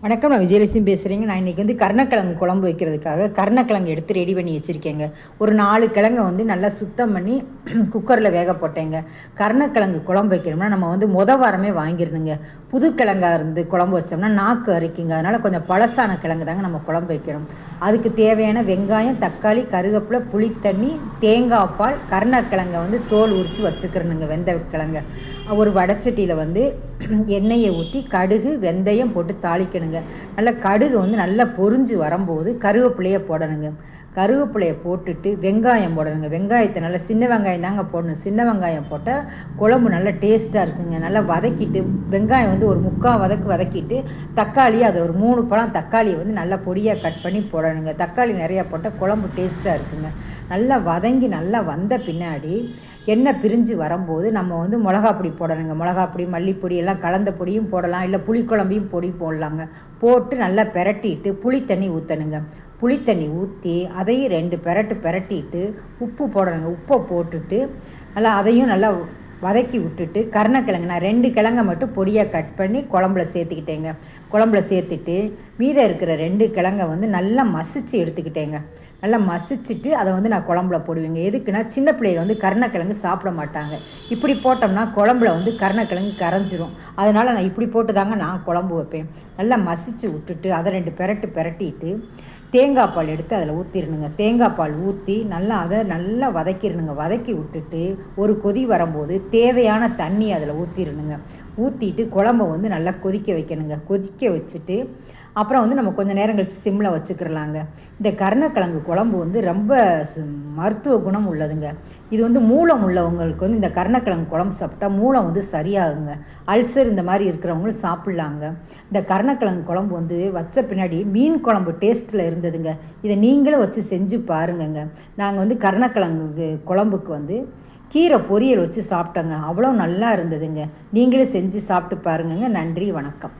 வணக்கம் நான் விஜயலட்சுமி பேசுகிறேங்க நான் இன்றைக்கி வந்து கருணக்கிழங்கு குழம்பு வைக்கிறதுக்காக கருணக்கிழங்கு எடுத்து ரெடி பண்ணி வச்சுருக்கேங்க. ஒரு நாலு கிழங்கை வந்து நல்லா சுத்தம் பண்ணி குக்கரில் வேக போட்டேங்க. கருணக்கிழங்கு குழம்பு வைக்கணும்னா நம்ம வந்து முத வாரமே வாங்கிருந்துங்க புது கிழங்கா இருந்து குழம்பு வச்சோம்னா நாக்கு அரைக்குங்க. அதனால் கொஞ்சம் பழசான கிழங்கு தாங்க நம்ம குழம்பு வைக்கணும். அதுக்கு தேவையான வெங்காயம் தக்காளி கருவேப்பிலை புளித்தண்ணி தேங்காய் பால் கருணக்கிழங்கை வந்து தோல் உரித்து வச்சுக்கிறணுங்க வெந்த கிழங்க. ஒரு வடச்சட்டியில் வந்து எண்ணெயை ஊற்றி கடுகு வெந்தயம் போட்டு தாளிக்கணுங்க. நல்லா கடுகு வந்து நல்லா பொறிஞ்சு வரும்போது கருவேப்பிலையை போடணுங்க. கருவேப்பிலையை போட்டுட்டு வெங்காயம் போடணுங்க. வெங்காயத்தை நல்லா சின்ன வெங்காயம் தாங்க போடணும். சின்ன வெங்காயம் போட்டால் குழம்பு நல்லா டேஸ்ட்டாக இருக்குங்க. நல்லா வதக்கிட்டு வெங்காயம் வந்து ஒரு முக்கால் வதக்கு வதக்கிட்டு தக்காளி அது ஒரு மூணு பழம் தக்காளியை வந்து நல்லா பொடியாக கட் பண்ணி போடணுங்க. தக்காளி நிறையா போட்டால் குழம்பு டேஸ்ட்டாக இருக்குங்க. நல்லா வதங்கி நல்லா வந்த பின்னாடி எண்ணெய் பிரிஞ்சு வரும்போது நம்ம வந்து மிளகா பொடி போடணுங்க. மிளகா பொடி மல்லிப்பொடி எல்லாம் கலந்த பொடியும் போடலாம். இல்லை புளிக்குழம்பையும் பொடி போடலாங்க. போட்டு நல்லா பெரட்டிட்டு புளி தண்ணி ஊற்றணுங்க புளி தண்ணி ஊற்றி அதையும் ரெண்டு பெரட்டு பெரட்டிட்டு உப்பு போடணுங்க. உப்பை போட்டுட்டு நல்லா அதையும் நல்லா வதக்கி விட்டுட்டு கருணக்கிழங்கு நான் ரெண்டு கிழங்க மட்டும் பொடியாக கட் பண்ணி குழம்புல சேர்த்துக்கிட்டேங்க. குழம்புல சேர்த்துட்டு மீதம் இருக்கிற ரெண்டு கிழங்க வந்து நல்லா மசிச்சு எடுத்துக்கிட்டேங்க. நல்லா மசிச்சுட்டு அதை வந்து நான் குழம்புல போடுவேங்க. எதுக்குன்னா சின்ன பிள்ளைங்க வந்து கருணக்கிழங்கு சாப்பிட மாட்டாங்க. இப்படி போட்டோம்னா குழம்புல வந்து கருணக்கிழங்கு கரைஞ்சிரும். அதனால் நான் இப்படி போட்டு தாங்க நான் குழம்பு வைப்பேன். நல்லா மசிச்சு விட்டுட்டு அதை ரெண்டு பெரட்டு பெரட்டிட்டு தேங்காய் பால் எடுத்து அதில் ஊற்றிடணுங்க தேங்காய் பால் ஊற்றி நல்லா அதை நல்லா வதக்கிடணுங்க வதக்கி விட்டுட்டு ஒரு கொதி வரும்போது தேவையான தண்ணி அதில் ஊற்றிடணுங்க ஊற்றிட்டு குழம்ப வந்து நல்லா கொதிக்க வைக்கணுங்க. கொதிக்க வச்சுட்டு அப்புறம் வந்து நம்ம கொஞ்சம் நேரம் கழித்து சிம்மில் வச்சுக்கிறலாங்க. இந்த கருணக்கிழங்கு குழம்பு வந்து ரொம்ப மருத்துவ குணம் உள்ளதுங்க. இது வந்து மூலம் உள்ளவங்களுக்கு வந்து இந்த கருணக்கிழங்கு குழம்பு சாப்பிட்டா மூலம் வந்து சரியாகுங்க. அல்சர் இந்த மாதிரி இருக்கிறவங்களும் சாப்பிட்லாங்க. இந்த கருணக்கிழங்கு குழம்பு வந்து வச்ச பின்னாடி மீன் குழம்பு டேஸ்ட்டில் இருந்ததுங்க. இதை நீங்களும் வச்சு செஞ்சு பாருங்கங்க. நாங்கள் வந்து கருணக்கிழங்கு குழம்புக்கு வந்து கீரை பொரியல் வச்சு சாப்பிட்டோங்க. அவ்வளோ நல்லா இருந்ததுங்க. நீங்களும் செஞ்சு சாப்பிட்டு பாருங்கங்க. நன்றி வணக்கம்.